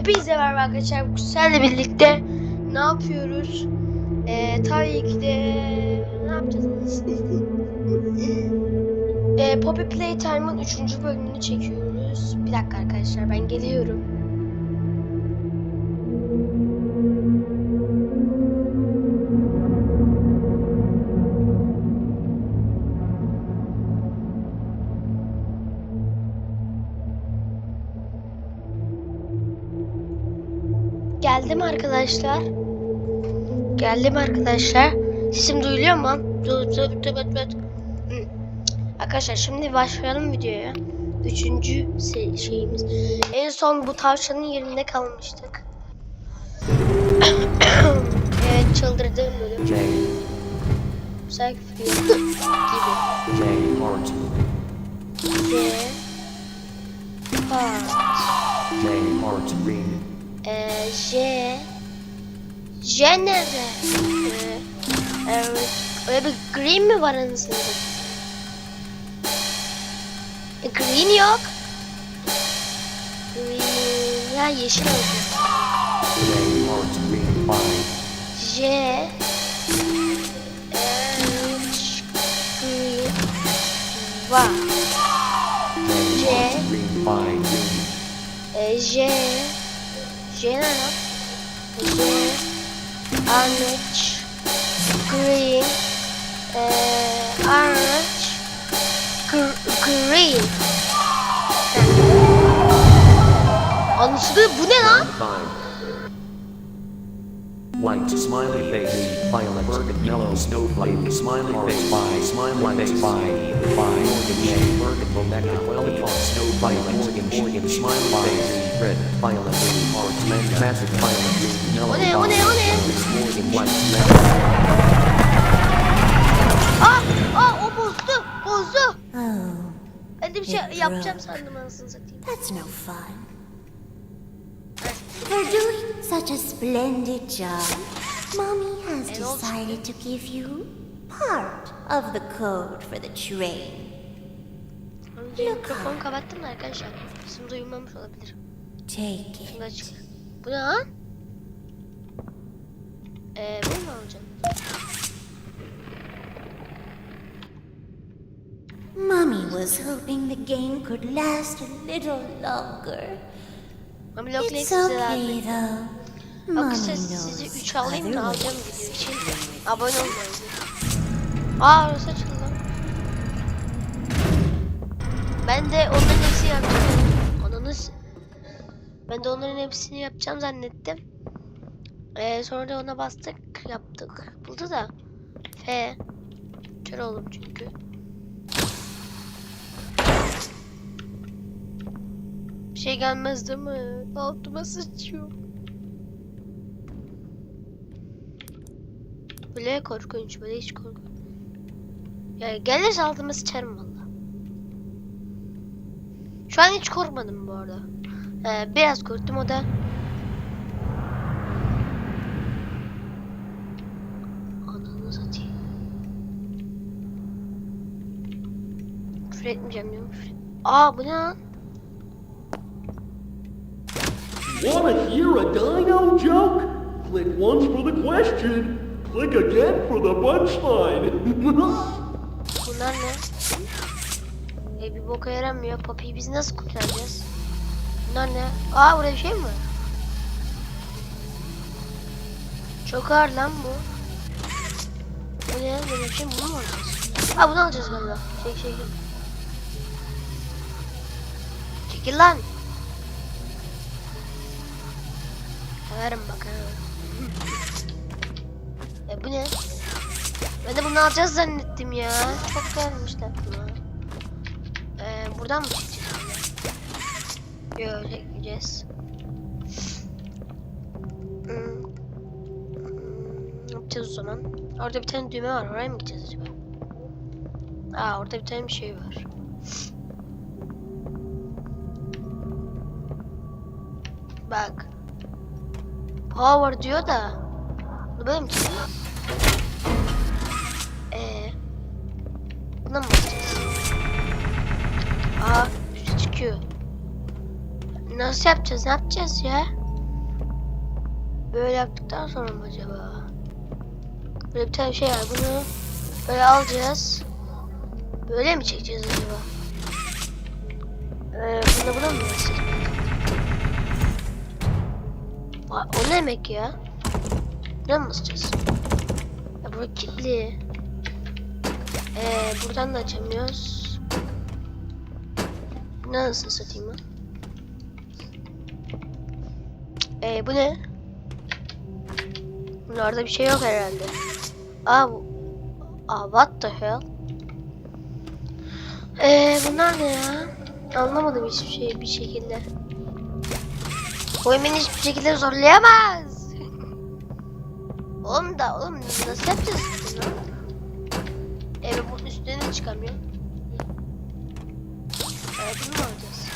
Hepinize merhaba arkadaşlar. Sizlerle birlikte ne yapıyoruz? Ee, tabii ki de ne yapacağız? ee, Poppy Playtime'ın 3. bölümünü çekiyoruz. Bir dakika arkadaşlar ben geliyorum. Geldim arkadaşlar. Geldim arkadaşlar. Sesim duyuluyor mu? Du- du- du- du- du- Hı. Arkadaşlar şimdi başlayalım videoya. Üçüncü şeyimiz. En son bu tavşanın yerinde kalmıştık. evet çıldırdığım bölüm. J, Selfie gibi. J, J. Heart. J, Heart, Ee, J. J nerede? Ee, evet. Öyle bir green mi var anasını? E, green yok. Green. Ya yeşil oldu. J, Heart, Green. Var. J, E, J. J ne lan? J. Orange. Green. E, orange. Gr- green. Anlaşıldı. Bu ne lan? white smiley face, violet, burgundy, yellow snowflake, smiley face, by smiley face, by by organ shade, burgundy, neck, well defined, snow violet, organ organ, smiley face, red, violet, green, orange, magic, violet, blue, melody, organ, white, red. Ah! Ah! O bozdu! Bozdu! Oh, ben de bir şey yapacağım sandım anasını satayım. That's no fun. They're doing such a splendid job, Mommy has decided to give you part of the code for the train. Önce mikrofonu kapattım da arkadaşlar. Sesim duyulmamış olabilir. Take it. açık. Bu ne lan? Eee bunu mu alacağım? Mommy was hoping the game could last a little longer. Lock It's okay though. Knows sizi 3 alayım da alacağım video için. Abone olmayın. Aa orası açıldı. Ben de onların hepsini yapacağım. Ananız. Ben de onların hepsini yapacağım zannettim. Ee, sonra da ona bastık yaptık. Buldu da. F. Kör oldum çünkü. Bir şey gelmez değil mi? Altıma sıçıyor. Böyle korkunç, böyle hiç korkunç. Yani gelirse altıma sıçarım valla. Şu an hiç korkmadım bu arada. Ee, biraz korktum o da. Ananı satayım. Küfür etmeyeceğim diyorum. Küfür. Aa bu ne lan? Want to hear a dino joke? Click once for the question. Click again for the punchline. Bunlar ne? E bir boka yaramıyor. Papi'yi biz nasıl kurtaracağız? Bunlar ne? Aa burada bir şey mi? Çok ağır lan bu. Bu ne? Böyle bir şey mi? Bunu mu alacağız? Ha bunu alacağız galiba. Çek çekil. Çekil lan. Severim bak. E bu ne? Ben de bunu alacağız zannettim ya. Çok gelmişler aklıma. Ee, buradan mı çıkacağız? Yok çekmeyeceğiz. Hmm. Hmm, Ne yapacağız o zaman? Orada bir tane düğme var. Oraya mı gideceğiz acaba? Aa orada bir tane bir şey var. Bak. Power diyor da. Böyle mi çekeceğiz? Ee, buna mı basacağız? Aa, üstü çıkıyor. Nasıl yapacağız? Ne yapacağız ya? Böyle yaptıktan sonra mı acaba? Böyle bir tane şey var. Bunu böyle alacağız. Böyle mi çekeceğiz acaba? Ee, bunu buna mı basacağız? O ne demek ya? Mı basacağız? Ya burası kilitli. Ee, buradan da açamıyoruz. Nasıl satayım ben? Ee, bu ne? Bunlarda bir şey yok herhalde. Aa, bu... Aa, what the hell? Ee, bunlar ne ya? Anlamadım hiçbir şey bir şekilde. Oyun hiçbir şekilde zorlayamaz. Oğlum da oğlum nasıl yapacağız bunu? Evet bunun üstüne de çıkamıyor. Ee, bunu mu alacağız?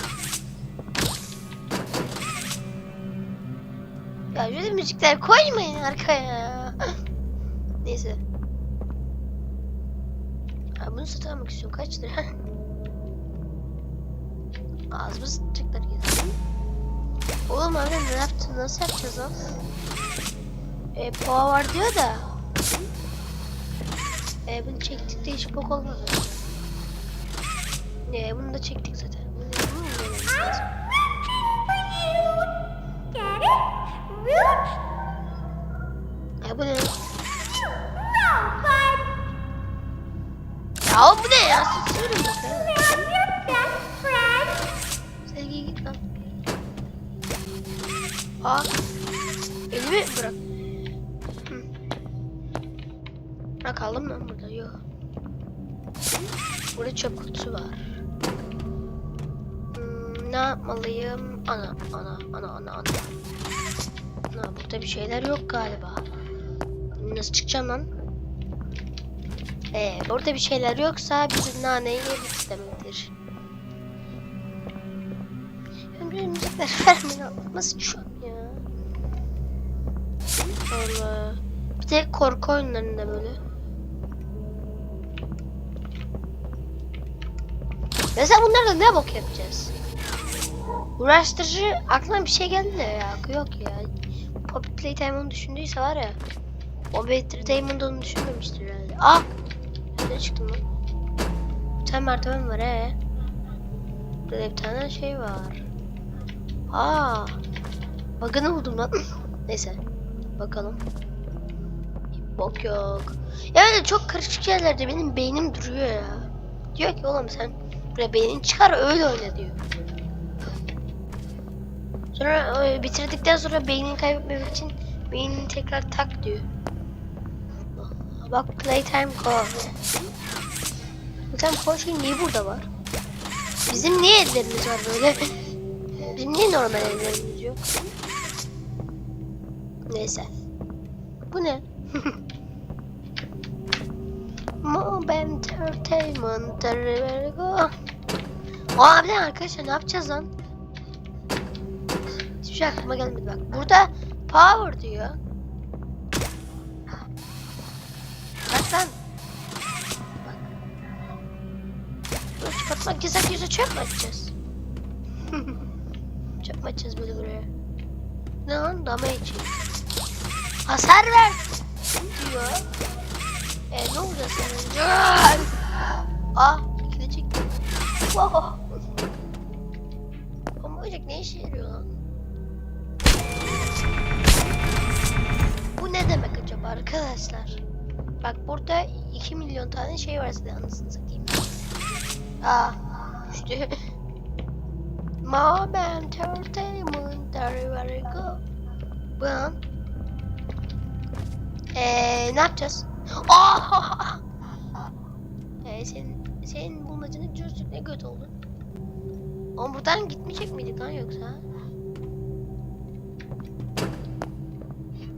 Ya şöyle müzikler koymayın arkaya. Neyse. Ha, bunu satın almak istiyorum. Kaç lira? Ağzımı sıçacaklar gelir. Oğlum abi ne yaptın? Nasıl yapacağız lan? E, poğa var diyor da. E, bunu çektik de hiç bok olmadı. E, bunu da çektik zaten. Bunu? E, bu ne? Ya bu ne ya? Susuyorum bak. Sevgi git lan. Aa. Elimi bırak. Ha kaldım lan burada. Yok. Burada çöp kutusu var. Hmm, ne yapmalıyım? Ana, ana, ana, ana, ana. Ana, burada bir şeyler yok galiba. Nasıl çıkacağım lan? Ee, burada bir şeyler yoksa bizim naneyi yedik demektir. Ömrüm müzikler vermeyin nasıl şu an ya? Allah. Bir de korku oyunlarında böyle. Mesela bunlarla ne bok yapacağız? Uğraştırıcı aklına bir şey geldi de ya yok ya. Poppy Playtime onu düşündüyse var ya. O Entertainment onu düşünmemiştir herhalde. Ah! Ne çıktı lan? Bir tane merdiven var he. Burada bir tane şey var. Aa! Bug'ını buldum lan. Neyse. Bakalım. Bok yok. Ya öyle çok karışık yerlerde benim beynim duruyor ya. Diyor ki oğlum sen beynin çıkar öyle oyna diyor. Sonra bitirdikten sonra beynini kaybetmemek için beynini tekrar tak diyor. Bak playtime go. Playtime go şey niye burada var? Bizim niye ellerimiz var böyle? Bizim niye normal ellerimiz yok? Neyse. Bu ne? Mob Entertainment There we go. Arkadaşlar ne yapacağız lan? Hiçbir şey aklıma gelmedi bak. Burada power diyor. Bak lan. Bak. Böyle kapatmak yasak yüzü çöp mü atacağız? çöp mü atacağız böyle buraya? Ne lan? Dama için. Hasar ver diyor. Milyon tane şey var size anasını satayım. Aa, düştü. Mom Entertainment, there we go. Bu an. Eee ne yapacağız? Aa! Ee, senin, senin bulmacını çözdük ne kötü oldu. Ama buradan gitmeyecek miydik lan yoksa?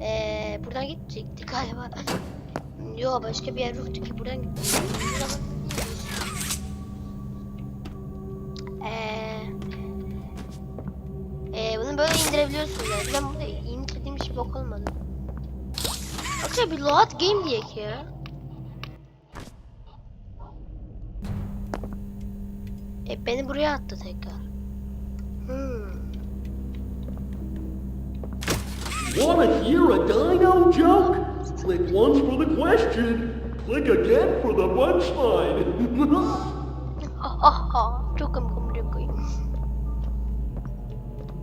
Eee buradan gidecektik galiba. Yo başka bir yer yoktu ki buradan Eee Eee bunu böyle indirebiliyorsunuz yani. Ben burada indirdiğim hiç bok olmadı. Arkadaşlar bir load game diyek ya. E beni buraya attı tekrar. Hmm. Want to hear a dino joke? Click once for the question. Click again for the punchline. Ha. Çok komik.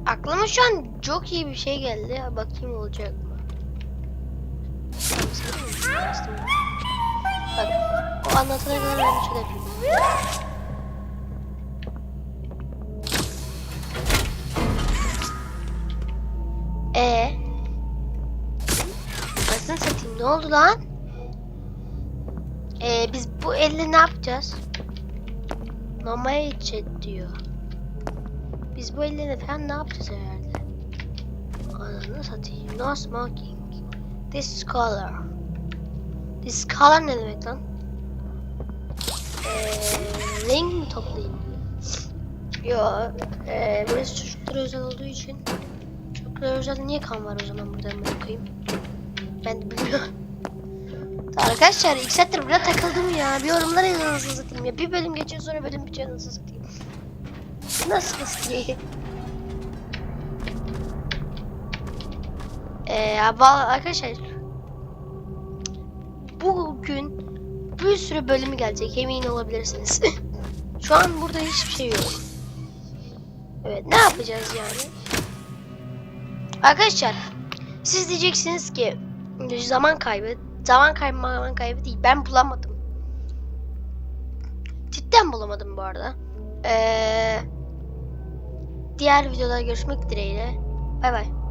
Aklıma şu an çok iyi bir şey geldi. Bakayım olacak mı? Bak. O anlatana kadar ben bir şey yapayım. Ne oldu lan? Ee, biz bu elle ne yapacağız? Normal chat diyor. Biz bu ellerine falan ne yapacağız herhalde? Ananı satayım. No smoking. This color. This color ne demek lan? Eee, renk mi toplayayım? Yo, eee, burası çocuklara özel olduğu için çocuklara özel niye kan var o zaman burada ben bakayım? Ben de bilmiyorum. Arkadaşlar ilk saattir burada takıldım ya. Bir yorumlara yazın nasıl satayım ya. Bir bölüm geçiyor sonra bölüm bitiyor nasıl satayım. Nasıl? Eee valla arkadaşlar bugün bir sürü bölümü gelecek emin olabilirsiniz. Şu an burada hiçbir şey yok. Evet ne yapacağız yani? Arkadaşlar siz diyeceksiniz ki zaman kaybı zaman kaybı zaman kaybı değil ben bulamadım. Cidden bulamadım bu arada. Ee, diğer videoda görüşmek dileğiyle. Bay bay.